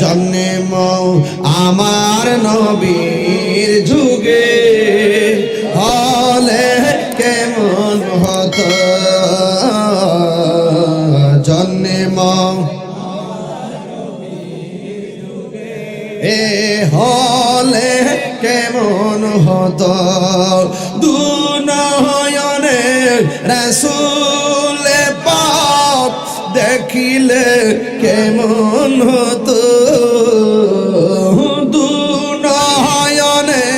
জন্ম আমার নবীর যুগে হলে কেমন হতো? জন্ম এ হলে কেমন হতো? দুনয়নে রসুলে পাপ দেখিলে কেমন হতো? দুনয়নে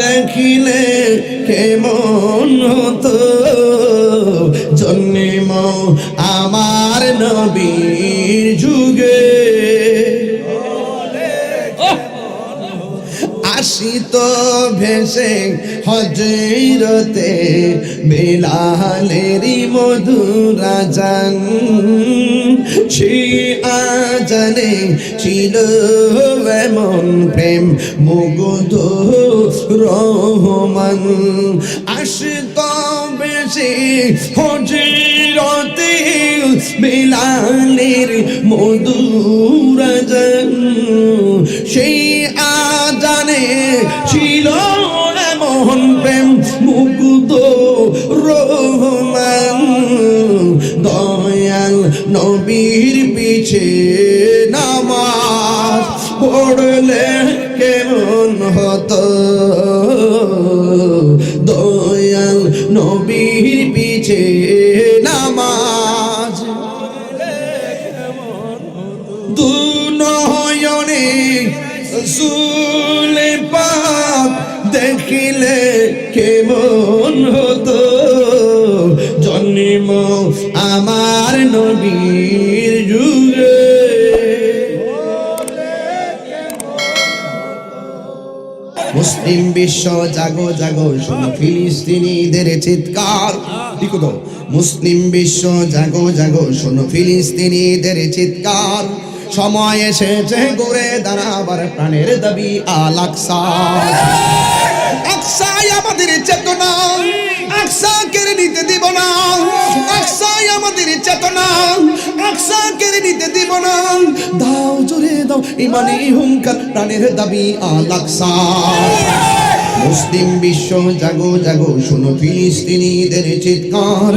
দেখিলে কেমন হতো? জন্ম আমার নবীর যুগে। আসিত ভেসে হজরতে বেলালেরি মধুরা জান সেই আজানে ছিল এমন প্রেম, মুগ্ধ রহমান। আসিত বেশি হজরতে বেলালের মধুরা জান সেই আজানে ছিল এমন প্রেম মুগ্ধ রহমান দয়াল নবীর পিছে নামাজ পড়লে কেমন হতো? দয়াল নবীর পিছে সুলে পাপ দেখিলে কেমন হতো? জন্ম আমার নবীর যুগে। মুসলিম বিশ্ব, জাগো জাগো, শুনো ফিলিস্তিনিদের চিৎকার। মুসলিম বিশ্ব, জাগো জাগো, শোনো ফিলিস্তিনিদের চিৎকার। সময় এসেছে ঘুরে দাঁড়াবার প্রাণের দাবি আল আকসা। আকসাই আমাদের চেতনা আকসা কেড়ে নিতে দিব না। আকসাই আমাদের চেতনা আকসা কেড়ে নিতে দিব না। দাও জোরে দাও, ইমানি হুঙ্কার, প্রাণের দাবি আল আকসা। মুসলিম বিশ্ব, জাগো জাগো, শোনো ফিলিস্তিনিদের চিৎকার।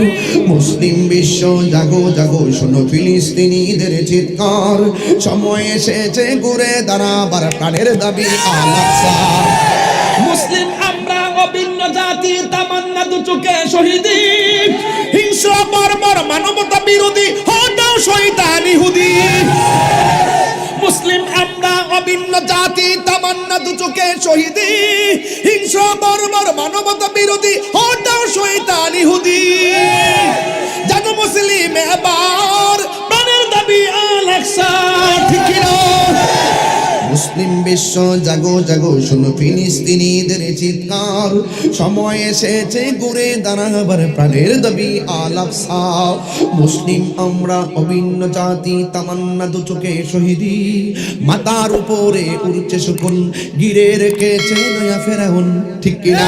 মুসলিম বিশ্ব, জাগো জাগো, শোনো ফিলিস্তিনিদের চিৎকার। সময় এসেছে ঘুরে দাঁড়াবার প্রাণের দাবি মুসলিম আমরা অভিন্ন জাতি, তামান্না দু চোখে শহীদি। হিংস্র বর্বর মানবতা বিরোধী, হটাও শয়তান ইহুদি। মুসলিম আমরা অভিন্ন জাতি, তামান্না দু চোখে শহীদি। হিংস্র বর্বর মানবতা বিরোধী হটাও শৈতান ইহুদি। মুসলিম বিশ্ব জাগো জাগো, শোনো ফিলিস্তিনিদের চিৎকার। সময় এসেছে, ঘুরে দাঁড়াবার প্রাণের দাবি আলাপসা মুসলিম আমরা অভিন্ন জাতি, তামান্না দু চোখে শহীদি। মাতার উপরে উড়ছে শুকুন, গিরে রেখেছে নয়া ফেরাউন, ঠিক কিনা?